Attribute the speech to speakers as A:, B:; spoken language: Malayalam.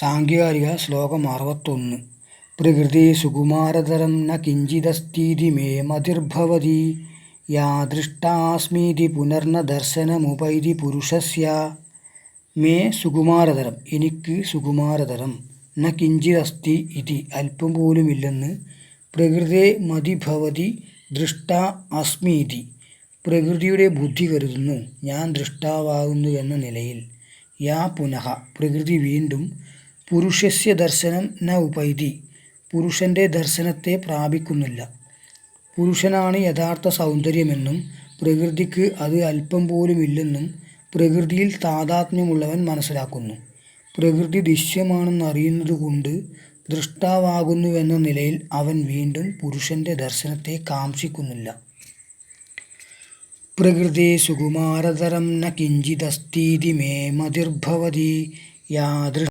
A: സാംഖ്യകാരിക ശ്ലോകം അറുപത്തൊന്ന്. പ്രകൃതി സുകുമാരതരം ന മേ മതിർഭവതി. യാദൃഷ്ടാസ്മീതി പുനർന ദർശനമുപൈതി പുരുഷസ്യ. മേ സുകുമാരതരം. എനിക്ക് സുകുമാരതരം. ന കിഞ്ചിദസ്തി ഇതി. അല്പം പോലുമില്ലെന്ന്. പ്രകൃതേ മതിഭവതി ദൃഷ്ട അസ്മീതി. പ്രകൃതിയുടെ ബുദ്ധി കരുതുന്നു. ഞാൻ ദൃഷ്ടാവാകുന്നു എന്ന നിലയിൽ. യാ പുനഃ. പ്രകൃതി വീണ്ടും പുരുഷസ്യ ദർശനം ന ഉപൈതി. പുരുഷന്റെ ദർശനത്തെ പ്രാപിക്കുന്നില്ല. പുരുഷനാണ് യഥാർത്ഥ സൗന്ദര്യമെന്നും പ്രകൃതിക്ക് അത് അല്പം പോലുമില്ലെന്നും പ്രകൃതിയിൽ താതാത്മ്യമുള്ളവൻ മനസ്സിലാക്കുന്നു. പ്രകൃതി ദൃശ്യമാണെന്നറിയുന്നതുകൊണ്ട് ദൃഷ്ടാവാകുന്നുവെന്ന നിലയിൽ അവൻ വീണ്ടും പുരുഷന്റെ ദർശനത്തെ കാംക്ഷിക്കുന്നില്ല. പ്രകൃതി സുകുമാരതരം ന കിഞ്ചിതസ്തീതി മേ മതിർഭവതി യാദൃ